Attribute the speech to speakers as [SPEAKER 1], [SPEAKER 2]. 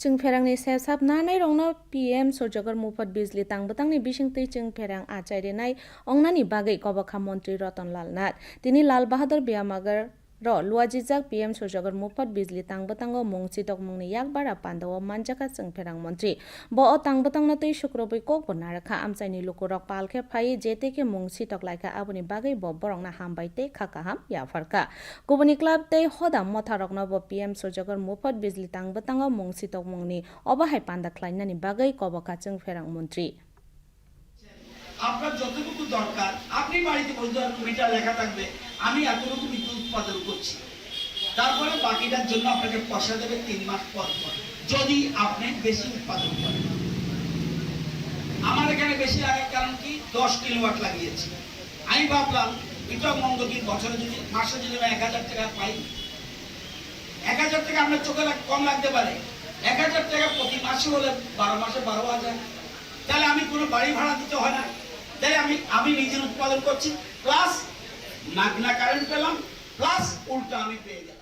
[SPEAKER 1] Chung pherangni sesap nanai rongno PM Surjagar Mufat Bijli tangbutangni bisingtui chung pherang achai renai ongnani bagai kobakha mantri Ratan Lal Ro luajijak PM Surjagar Mufat Bijli tangbutango mungsi tokmungni yakbara pandao manjaka chung pherang mantri. Bo o tangbutangna tui sukrobai kokbo narakha amchaini lukurok palkhe phai jeteke mungsi toklaika aboni bagai bo borokna hambai tei khakaham yafarka. Kubuni club tei hoda motharokno bo PM Surjagar Mufat Bijli tangbutango mungsi tokmungni obahai panda khlainani bagai kobakha chung pherang mantri.
[SPEAKER 2] আপনার যতটুকু দরকার আপনি বাড়িতে বলতে পারেন metre লেখা থাকবে আমি এতটুকু বিদ্যুৎ উৎপাদন করছি। তারপরে বাকিটার জন্য আপনাকে পয়সা দেবে তিন মাস পর পর, যদি আপনি বেশি উৎপাদন করেন। আমার এখানে বেশি লাগার কারণ কি? দশ কিলোওয়াট লাগিয়েছি। আমি ভাবলাম, এটা মন্দ কি? বছরে যদি, মাসে যদি আমি এক হাজার টাকা পাই, এক হাজার টাকা আপনার চোখে কম লাগতে পারে। এক হাজার টাকা প্রতি মাসে হলে বারো মাসে বারো হাজার। তাহলে আমি কোনো বাড়ি ভাড়া দিতে হয় না। তাই আমি আমি নিজের উৎপাদন করছি প্লাস মাগনা কারেন্ট পেলাম প্লাস উল্টা আমি পেয়ে গেলাম।